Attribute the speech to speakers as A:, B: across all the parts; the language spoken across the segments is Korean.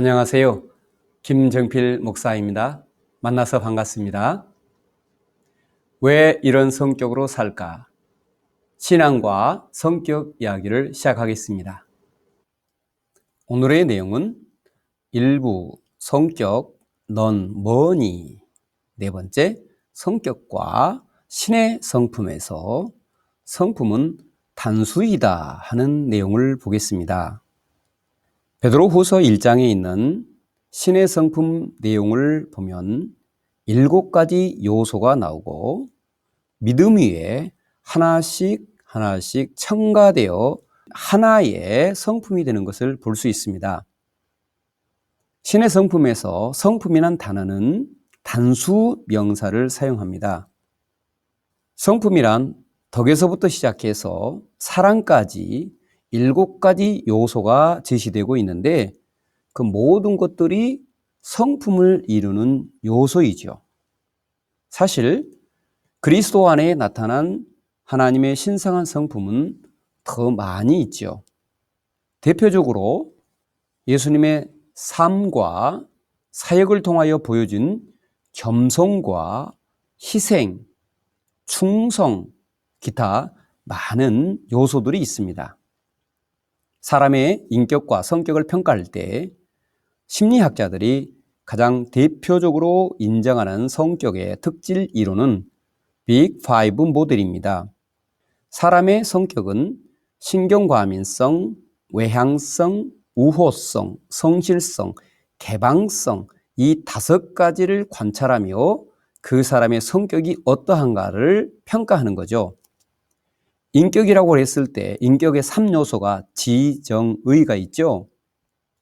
A: 안녕하세요. 김정필 목사입니다. 만나서 반갑습니다. 왜 이런 성격으로 살까? 신앙과 성격 이야기를 시작하겠습니다. 오늘의 내용은 일부 성격 넌 뭐니? 네 번째 성격과 신의 성품에서 성품은 단수이다 하는 내용을 보겠습니다. 베드로후서 1장에 있는 신의 성품 내용을 보면 일곱 가지 요소가 나오고 믿음 위에 하나씩 하나씩 첨가되어 하나의 성품이 되는 것을 볼 수 있습니다. 신의 성품에서 성품이란 단어는 단수 명사를 사용합니다. 성품이란 덕에서부터 시작해서 사랑까지 일곱 가지 요소가 제시되고 있는데 그 모든 것들이 성품을 이루는 요소이죠. 사실 그리스도 안에 나타난 하나님의 신성한 성품은 더 많이 있죠. 대표적으로 예수님의 삶과 사역을 통하여 보여준 겸손과 희생, 충성, 기타 많은 요소들이 있습니다. 사람의 인격과 성격을 평가할 때 심리학자들이 가장 대표적으로 인정하는 성격의 특질 이론은 빅 5 모델입니다. 사람의 성격은 신경과민성, 외향성, 우호성, 성실성, 개방성 이 다섯 가지를 관찰하며 그 사람의 성격이 어떠한가를 평가하는 거죠. 인격이라고 했을 때 인격의 3요소가 지정의가 있죠.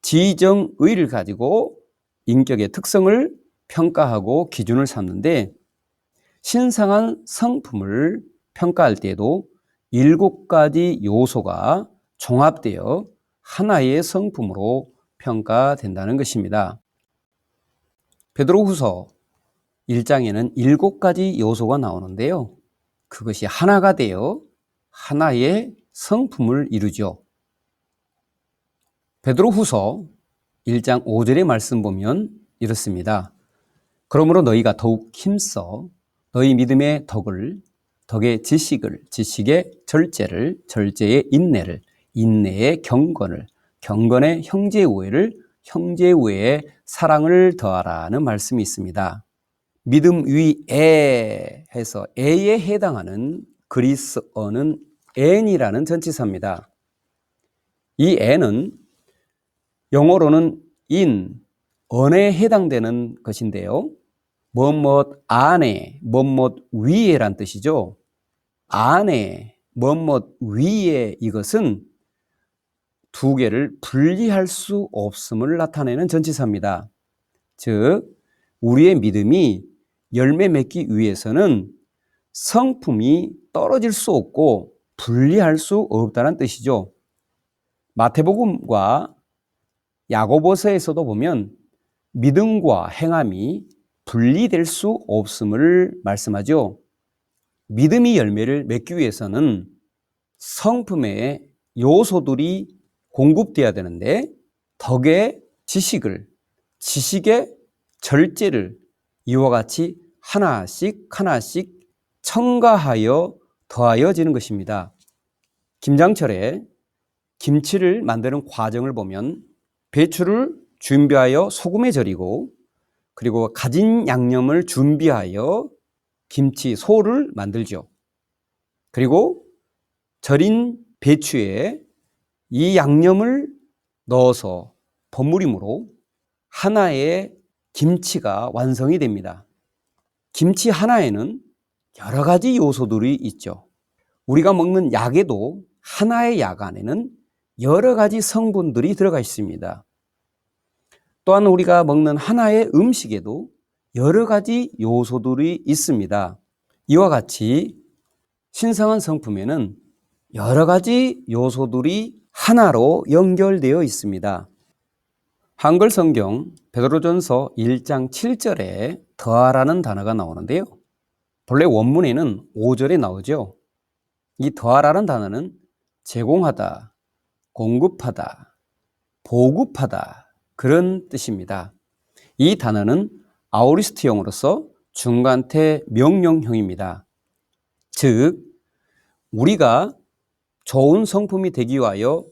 A: 지정의를 가지고 인격의 특성을 평가하고 기준을 삼는데 신성한 성품을 평가할 때에도 일곱 가지 요소가 종합되어 하나의 성품으로 평가된다는 것입니다. 베드로후서 1장에는 일곱 가지 요소가 나오는데요. 그것이 하나가 되어 하나의 성품을 이루죠. 베드로 후서 1장 5절의 말씀 보면 이렇습니다. 그러므로 너희가 더욱 힘써 너희 믿음의 덕을 덕의 지식을 지식의 절제를 절제의 인내를 인내의 경건을 경건의 형제 우애를 형제 우애의 사랑을 더하라는 말씀이 있습니다. 믿음 위에 해서 에에 해당하는 그리스어는 n이라는 전치사입니다. 이 n은 영어로는 in, 언에 해당되는 것인데요. 뭐뭇 안에, 뭐뭇 위에란 뜻이죠. 안에, 뭐뭇 위에 이것은 두 개를 분리할 수 없음을 나타내는 전치사입니다. 즉, 우리의 믿음이 열매 맺기 위해서는 성품이 떨어질 수 없고 분리할 수 없다는 뜻이죠. 마태복음과 야고보서에서도 보면 믿음과 행함이 분리될 수 없음을 말씀하죠. 믿음이 열매를 맺기 위해서는 성품의 요소들이 공급돼야 되는데 덕의 지식을 지식의 절제를 이와 같이 하나씩 하나씩 첨가하여 더하여지는 것입니다. 김장철에 김치를 만드는 과정을 보면 배추를 준비하여 소금에 절이고 그리고 가진 양념을 준비하여 김치 소를 만들죠. 그리고 절인 배추에 이 양념을 넣어서 버무림으로 하나의 김치가 완성이 됩니다. 김치 하나에는 여러 가지 요소들이 있죠. 우리가 먹는 약에도 하나의 약 안에는 여러 가지 성분들이 들어가 있습니다. 또한 우리가 먹는 하나의 음식에도 여러 가지 요소들이 있습니다. 이와 같이 신성한 성품에는 여러 가지 요소들이 하나로 연결되어 있습니다. 한글 성경 베드로전서 1장 7절에 더하라는 단어가 나오는데요. 본래 원문에는 5절에 나오죠. 이 더하라는 단어는 제공하다, 공급하다, 보급하다 그런 뜻입니다. 이 단어는 아우리스트형으로서 중간태 명령형입니다. 즉, 우리가 좋은 성품이 되기 위하여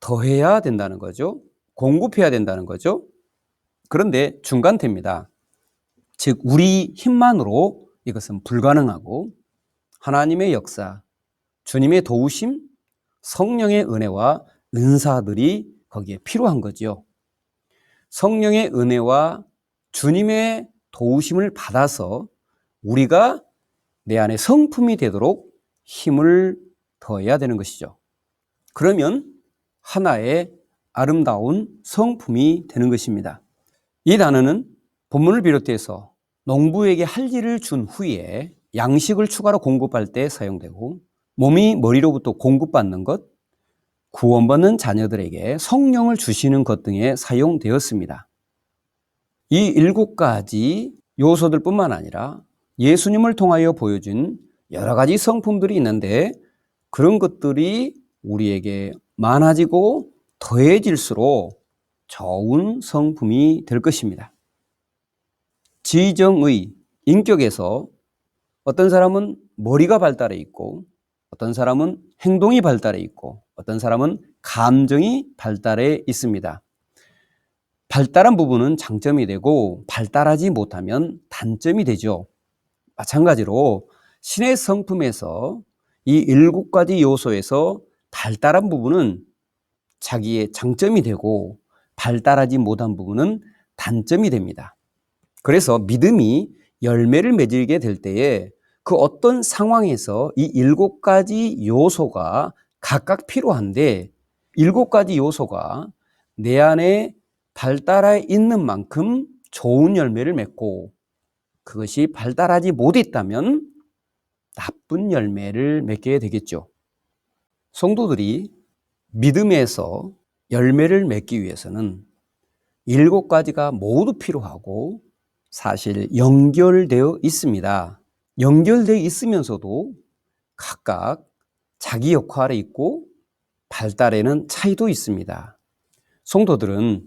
A: 더해야 된다는 거죠. 공급해야 된다는 거죠. 그런데 중간태입니다. 즉, 우리 힘만으로 이것은 불가능하고 하나님의 역사, 주님의 도우심, 성령의 은혜와 은사들이 거기에 필요한 거지요. 성령의 은혜와 주님의 도우심을 받아서 우리가 내 안에 성품이 되도록 힘을 더해야 되는 것이죠. 그러면 하나의 아름다운 성품이 되는 것입니다. 이 단어는 본문을 비롯해서 농부에게 할 일을 준 후에 양식을 추가로 공급할 때 사용되고 몸이 머리로부터 공급받는 것, 구원받는 자녀들에게 성령을 주시는 것 등에 사용되었습니다. 이 일곱 가지 요소들 뿐만 아니라 예수님을 통하여 보여준 여러 가지 성품들이 있는데 그런 것들이 우리에게 많아지고 더해질수록 좋은 성품이 될 것입니다. 지정의, 인격에서 어떤 사람은 머리가 발달해 있고 어떤 사람은 행동이 발달해 있고 어떤 사람은 감정이 발달해 있습니다. 발달한 부분은 장점이 되고 발달하지 못하면 단점이 되죠. 마찬가지로 신의 성품에서 이 일곱 가지 요소에서 발달한 부분은 자기의 장점이 되고 발달하지 못한 부분은 단점이 됩니다. 그래서 믿음이 열매를 맺게 될 때에 그 어떤 상황에서 이 일곱 가지 요소가 각각 필요한데 일곱 가지 요소가 내 안에 발달해 있는 만큼 좋은 열매를 맺고 그것이 발달하지 못했다면 나쁜 열매를 맺게 되겠죠. 성도들이 믿음에서 열매를 맺기 위해서는 일곱 가지가 모두 필요하고 사실 연결되어 있습니다. 연결되어 있으면서도 각각 자기 역할에 있고 발달에는 차이도 있습니다. 성도들은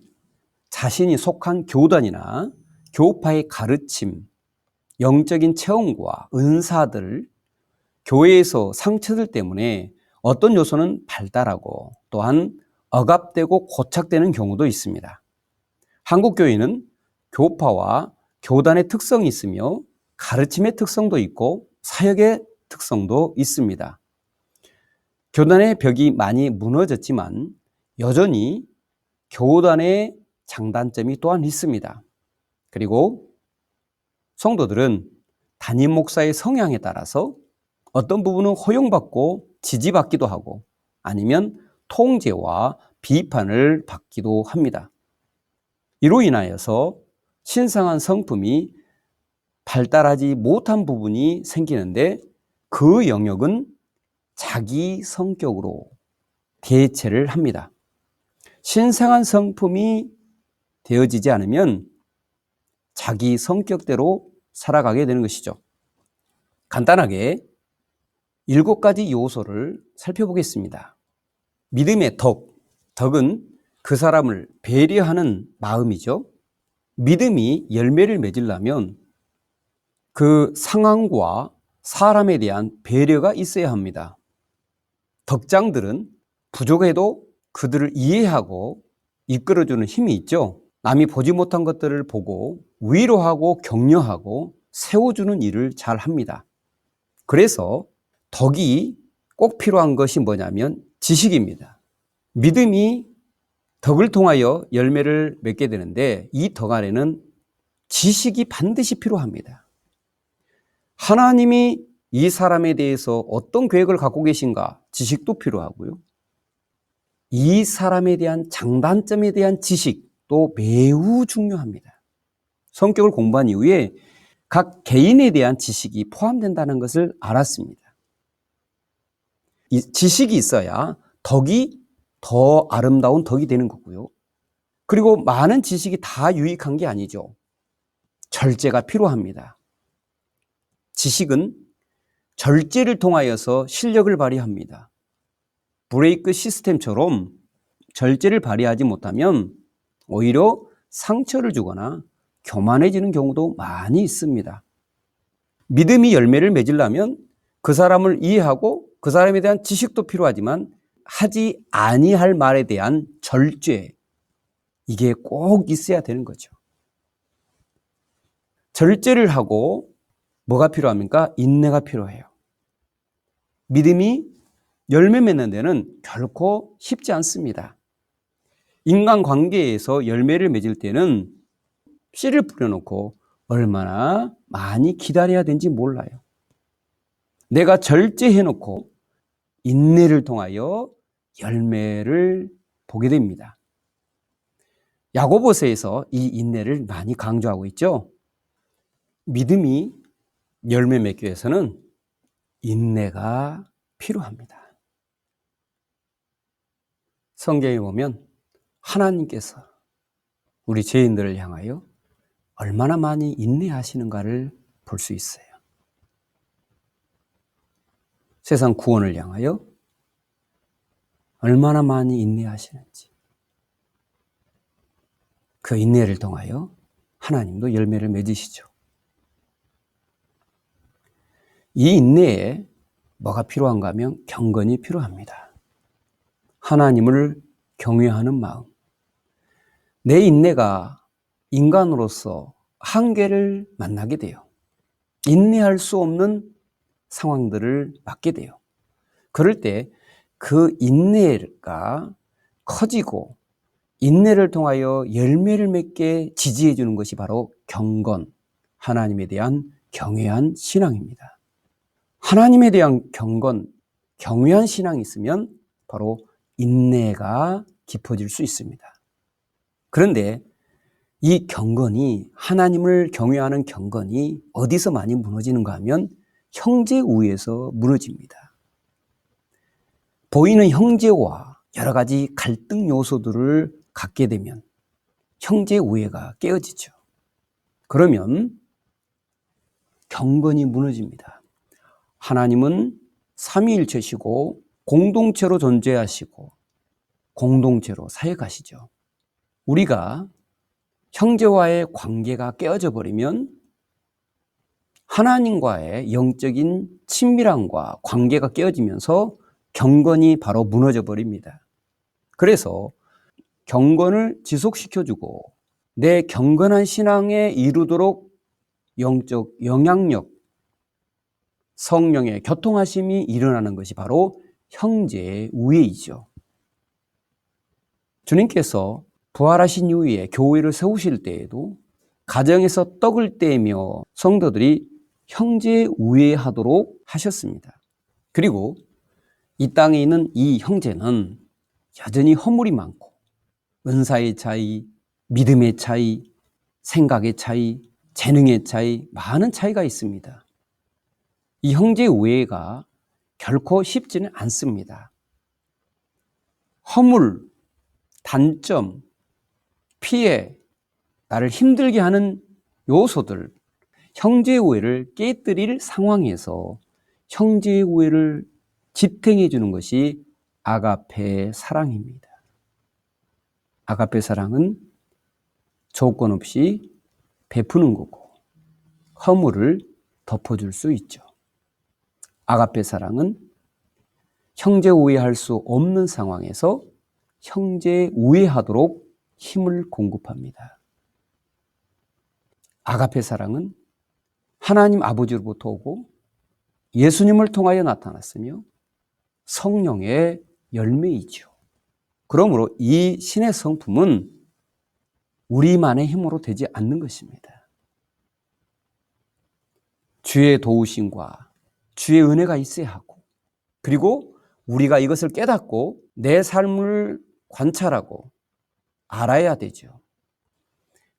A: 자신이 속한 교단이나 교파의 가르침, 영적인 체험과 은사들, 교회에서 상처들 때문에 어떤 요소는 발달하고 또한 억압되고 고착되는 경우도 있습니다. 한국 교회는 교파와 교단의 특성이 있으며 가르침의 특성도 있고 사역의 특성도 있습니다. 교단의 벽이 많이 무너졌지만 여전히 교단의 장단점이 또한 있습니다. 그리고 성도들은 담임 목사의 성향에 따라서 어떤 부분은 허용받고 지지받기도 하고 아니면 통제와 비판을 받기도 합니다. 이로 인하여서 신성한 성품이 발달하지 못한 부분이 생기는데 그 영역은 자기 성격으로 대체를 합니다. 신성한 성품이 되어지지 않으면 자기 성격대로 살아가게 되는 것이죠. 간단하게 일곱 가지 요소를 살펴보겠습니다. 믿음의 덕. 덕은 그 사람을 배려하는 마음이죠. 믿음이 열매를 맺으려면 그 상황과 사람에 대한 배려가 있어야 합니다. 덕장들은 부족해도 그들을 이해하고 이끌어주는 힘이 있죠. 남이 보지 못한 것들을 보고 위로하고 격려하고 세워주는 일을 잘 합니다. 그래서 덕이 꼭 필요한 것이 뭐냐면 지식입니다. 믿음이 덕을 통하여 열매를 맺게 되는데 이 덕 안에는 지식이 반드시 필요합니다. 하나님이 이 사람에 대해서 어떤 계획을 갖고 계신가 지식도 필요하고요. 이 사람에 대한 장단점에 대한 지식도 매우 중요합니다. 성격을 공부한 이후에 각 개인에 대한 지식이 포함된다는 것을 알았습니다. 이 지식이 있어야 덕이 더 아름다운 덕이 되는 거고요. 그리고 많은 지식이 다 유익한 게 아니죠. 절제가 필요합니다. 지식은 절제를 통하여서 실력을 발휘합니다. 브레이크 시스템처럼 절제를 발휘하지 못하면 오히려 상처를 주거나 교만해지는 경우도 많이 있습니다. 믿음이 열매를 맺으려면 그 사람을 이해하고 그 사람에 대한 지식도 필요하지만 하지 아니할 말에 대한 절제 이게 꼭 있어야 되는 거죠. 절제를 하고 뭐가 필요합니까? 인내가 필요해요. 믿음이 열매 맺는 데는 결코 쉽지 않습니다. 인간 관계에서 열매를 맺을 때는 씨를 뿌려놓고 얼마나 많이 기다려야 되는지 몰라요. 내가 절제해놓고 인내를 통하여 열매를 보게 됩니다. 야고보서에서 이 인내를 많이 강조하고 있죠. 믿음이 열매 맺기 위해서는 인내가 필요합니다. 성경에 보면 하나님께서 우리 죄인들을 향하여 얼마나 많이 인내하시는가를 볼 수 있어요. 세상 구원을 향하여 얼마나 많이 인내하시는지. 그 인내를 통하여 하나님도 열매를 맺으시죠. 이 인내에 뭐가 필요한가 하면 경건이 필요합니다. 하나님을 경외하는 마음. 내 인내가 인간으로서 한계를 만나게 돼요. 인내할 수 없는 상황들을 맞게 돼요. 그럴 때 그 인내가 커지고 인내를 통하여 열매를 맺게 지지해 주는 것이 바로 경건, 하나님에 대한 경외한 신앙입니다. 하나님에 대한 경건, 경외한 신앙이 있으면 바로 인내가 깊어질 수 있습니다. 그런데 이 경건이 하나님을 경외하는 경건이 어디서 많이 무너지는가 하면 형제 우에서 무너집니다. 보이는 형제와 여러 가지 갈등 요소들을 갖게 되면 형제 우애가 깨어지죠. 그러면 경건이 무너집니다. 하나님은 삼위일체시고 공동체로 존재하시고 공동체로 사역하시죠. 우리가 형제와의 관계가 깨어져 버리면 하나님과의 영적인 친밀함과 관계가 깨어지면서 경건이 바로 무너져 버립니다. 그래서 경건을 지속시켜주고 내 경건한 신앙에 이루도록 영적 영향력, 성령의 교통하심이 일어나는 것이 바로 형제의 우애이죠. 주님께서 부활하신 이후에 교회를 세우실 때에도 가정에서 떡을 떼며 성도들이 형제 우애하도록 하셨습니다. 그리고 이 땅에 있는 이 형제는 여전히 허물이 많고 은사의 차이, 믿음의 차이, 생각의 차이, 재능의 차이, 많은 차이가 있습니다. 이 형제 우애가 결코 쉽지는 않습니다. 허물, 단점, 피해, 나를 힘들게 하는 요소들, 형제 우애를 깨뜨릴 상황에서 형제 우애를 지탱해 주는 것이 아가페 사랑입니다. 아가페 사랑은 조건 없이 베푸는 거고 허물을 덮어줄 수 있죠. 아가페 사랑은 형제 우애할 수 없는 상황에서 형제 우애하도록 힘을 공급합니다. 아가페 사랑은 하나님 아버지로부터 오고 예수님을 통하여 나타났으며 성령의 열매이죠. 그러므로 이 신의 성품은 우리만의 힘으로 되지 않는 것입니다. 주의 도우심과 주의 은혜가 있어야 하고, 그리고 우리가 이것을 깨닫고 내 삶을 관찰하고 알아야 되죠.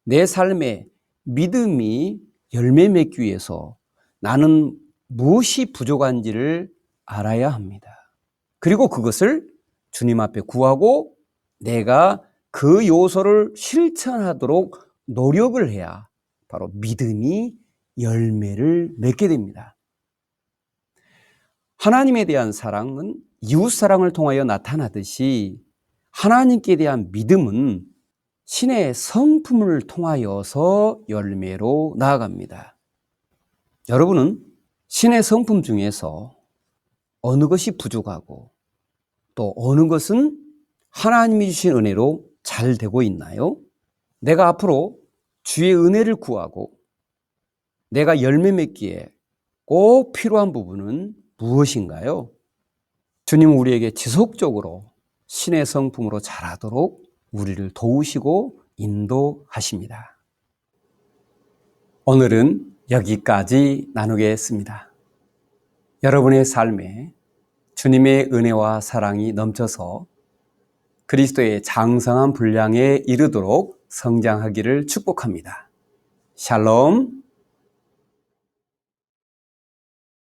A: 내 삶에 믿음이 열매 맺기 위해서 나는 무엇이 부족한지를 알아야 합니다. 그리고 그것을 주님 앞에 구하고 내가 그 요소를 실천하도록 노력을 해야 바로 믿음이 열매를 맺게 됩니다. 하나님에 대한 사랑은 이웃 사랑을 통하여 나타나듯이 하나님께 대한 믿음은 신의 성품을 통하여서 열매로 나아갑니다. 여러분은 신의 성품 중에서 어느 것이 부족하고 또 어느 것은 하나님이 주신 은혜로 잘 되고 있나요? 내가 앞으로 주의 은혜를 구하고 내가 열매 맺기에 꼭 필요한 부분은 무엇인가요? 주님은 우리에게 지속적으로 신의 성품으로 자라도록 우리를 도우시고 인도하십니다. 오늘은 여기까지 나누겠습니다. 여러분의 삶에 주님의 은혜와 사랑이 넘쳐서 그리스도의 장성한 분량에 이르도록 성장하기를 축복합니다. 샬롬.